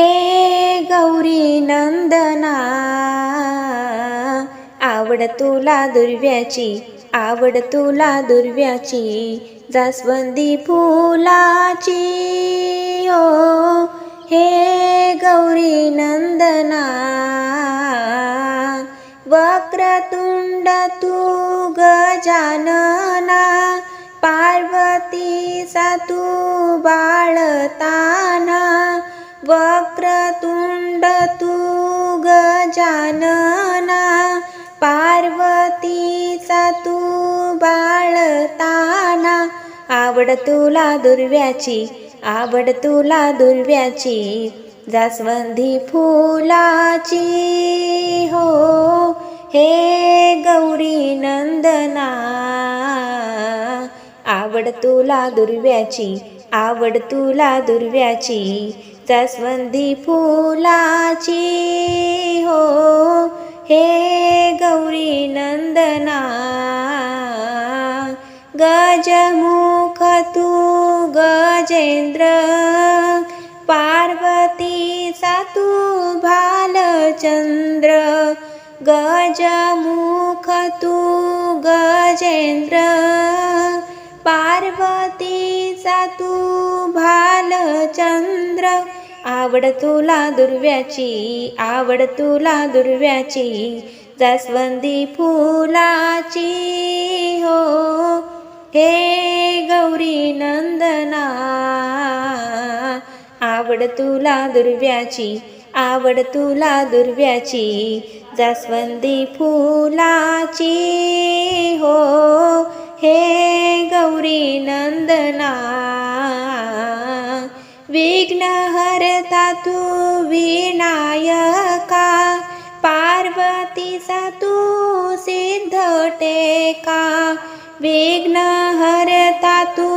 हे गौरी नंदना आवड तुला दुर्व्याची आवड तुला दुर्व्याची जास्वंदी फुलाची. ओ हे गौरी नंदना वक्रतुंड तू गजानना पार्वतीचा तू बाळता. वक्रतुण्ड तू गजानना पार्वतीचा तू बाळताना. आवड तुला दुर्व्याची आवड तुला दुर्व्याची जास्वंदी फुलाची. हो हे गौरी नंदना. आवड तुला दुर्व्याची आवड तुला दुर्व्याची जास्वंदी फुलाची. हो हे गौरी नंदना. गजमुख तू गजेंद्र. पार्वती तू भालचंद्र. गजमुख तू गजेंद्र. पार्वती चा तू भालचंद्र आवड तुला दुर्व्याची आवड तुला दुर्व्याची. जास्वंदी फुलाची हो. हे गौरी नंदना. आवड तुला दुर्व्याची आवड तुला दुर्व्याची. जास्वंदी फुलाची हो. हे गौरी नंदना विघ्नहरता तू विनायका पार्वतीचा तू सिद्ध टेका विघ्नहरता तू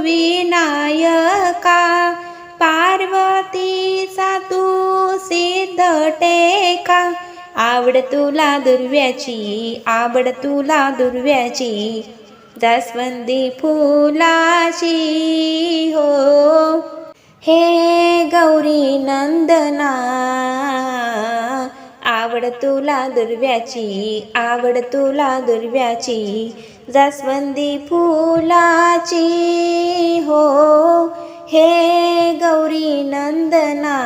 विनायका पार्वतीचा तू सिद्ध टेका. आवड तुला दुर्व्याची आवड तुला दुर्व्याची जास्वंदी फुलाची हो. हे गौरी नंदना आवड तुला दुर्व्याची आवड तुला दुर्व्याची जास्वंदी फुलाची हो. हे गौरी नंदना